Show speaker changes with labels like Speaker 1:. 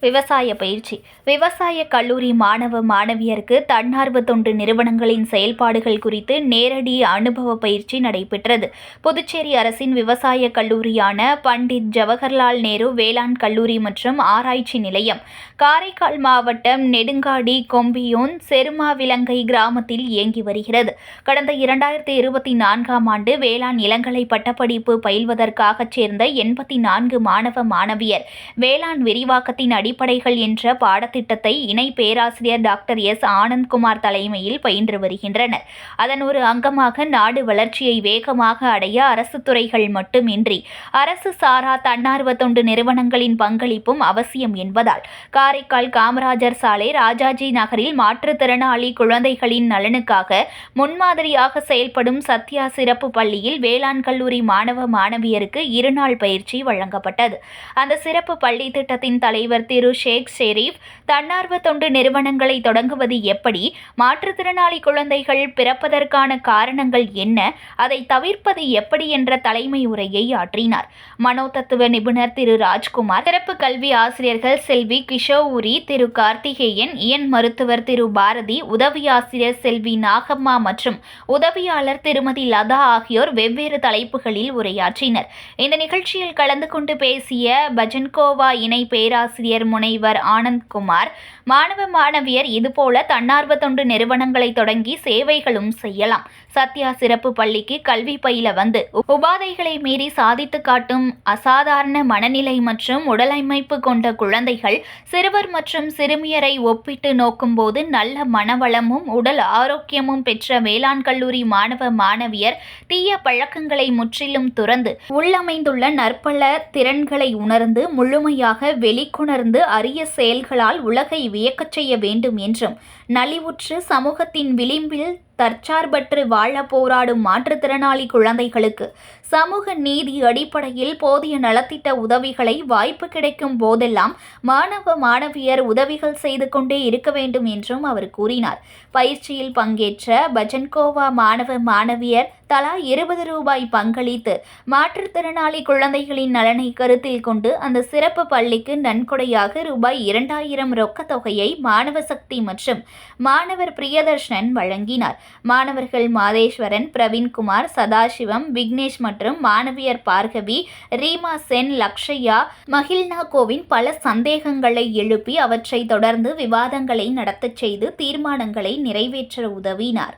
Speaker 1: விவசாய பயிற்சி. விவசாய கல்லூரி மாணவ மாணவியருக்கு தன்னார்வ தொண்டு நிறுவனங்களின் செயல்பாடுகள் குறித்து நேரடி அனுபவ பயிற்சி நடைபெற்றது. புதுச்சேரி அரசின் விவசாய கல்லூரியான பண்டிட் ஜவஹர்லால் நேரு வேளாண் கல்லூரி மற்றும் ஆராய்ச்சி நிலையம் காரைக்கால் மாவட்டம் நெடுங்காடி கொம்பியோன் செருமாவிலங்கை கிராமத்தில் இயங்கி வருகிறது. கடந்த இரண்டாயிரத்தி இருபத்தி நான்காம் ஆண்டு வேளாண் இளங்கலை பட்டப்படிப்பு பயில்வதற்காகச் சேர்ந்த எண்பத்தி நான்கு மாணவ மாணவியர் வேளாண் விரிவாக்கத்தின் அடி அடிப்படைகள் என்ற பாடத்திட்டத்தை இணை பேராசிரியர் டாக்டர் எஸ். ஆனந்த்குமார் தலைமையில் பயின்று வருகின்றனர். அதன் ஒரு அங்கமாக நாடு வளர்ச்சியை வேகமாக அடைய அரசு துறைகள் மட்டுமின்றி அரசு சாரா தன்னார்வ தொண்டு நிறுவனங்களின் பங்களிப்பும் அவசியம் என்பதால் காரைக்கால் காமராஜர் சாலை ராஜாஜி நகரில் மாற்றுத்திறனாளி குழந்தைகளின் நலனுக்காக முன்மாதிரியாக செயல்படும் சத்யா சிறப்பு பள்ளியில் வேளாண் கல்லூரி மாணவ மாணவியருக்கு இருநாள் பயிற்சி வழங்கப்பட்டது. அந்த சிறப்பு பள்ளி திட்டத்தின் தலைவர் திரு. ஷேக் ஷெரீப் தன்னார்வ தொண்டு நிறுவனங்களை தொடங்குவது எப்படி மாற்றுத்திறனாளி குழந்தைகள் பிறப்பதற்கான காரணங்கள் என்ன அதை தவிர்ப்பது எப்படி என்ற தலைமை உரையை ஆற்றினார். மனோதத்துவ நிபுணர் திரு ராஜ்குமார் சிறப்பு கல்வி ஆசிரியர்கள் செல்வி கிஷோரி திரு கார்த்திகேயன் இயன் மருத்துவர் திரு பாரதி உதவி ஆசிரியர் செல்வி நாகம்மா மற்றும் உதவியாளர் திருமதி லதா ஆகியோர் வெவ்வேறு தலைப்புகளில் உரையாற்றினர். இந்த நிகழ்ச்சியில் கலந்து கொண்டு பேசிய பஜன்கோவா இணை பேராசிரியர் முனைவர் ஆனந்த்குமார் மாணவ மாணவியர் இதுபோல தன்னார்வ தொண்டு நிறுவனங்களை தொடங்கி சேவைகளும் செய்யலாம். சத்யா சிறப்பு பள்ளிக்கு கல்வி பயில வந்து உபாதைகளை மீறி சாதித்து காட்டும் அசாதாரண மனநிலை மற்றும் உடலமைப்பு கொண்ட குழந்தைகள் சிறுவர் மற்றும் சிறுமியரை ஒப்பிட்டு நோக்கும்போது நல்ல மனவளமும் உடல் ஆரோக்கியமும் பெற்ற வேளாண் கல்லூரி மாணவ மாணவியர் தீய பழக்கங்களை முற்றிலும் துறந்து உள்ளமைந்துள்ள நற்பல திறன்களை உணர்ந்து முழுமையாக வெளிக்கொணர்ந்து அரிய செயல்களால் உலகை வியக்கச் செய்ய வேண்டும் என்றும் நலிவுற்று சமூகத்தின் விளிம்பில் தற்சார்பற்று வாழ போராடும் மாற்றுத்திறனாளி குழந்தைகளுக்கு சமூக நீதி அடிப்படையில் போதிய நலத்திட்ட உதவிகளை வாய்ப்பு கிடைக்கும் போதெல்லாம் மாணவ மாணவியர் உதவிகள் செய்து கொண்டே இருக்க வேண்டும் என்றும் அவர் கூறினார். பயிற்சியில் பங்கேற்ற பஜன்கோவா மாணவ மாணவியர் தலா இருபது ரூபாய் பங்களித்து மாற்றுத்திறனாளி குழந்தைகளின் நலனை கருத்தில் கொண்டு அந்த சிறப்பு பள்ளிக்கு நன்கொடையாக ரூபாய் இரண்டாயிரம் ரொக்க தொகையை மாணவ சக்தி மற்றும் மாணவர் பிரியதர்ஷன் வழங்கினார். மாணவர்கள் மாதேஸ்வரன் பிரவீன்குமார் சதாசிவம் விக்னேஷ் மற்றும் மாணவியர் பார்கவி ரீமா சென் லக்ஷயா மகிழ்னா கோவின் பல சந்தேகங்களை எழுப்பி அவற்றை தொடர்ந்து விவாதங்களை நடத்தச் செய்து தீர்மானங்களை நிறைவேற்ற உதவினார்.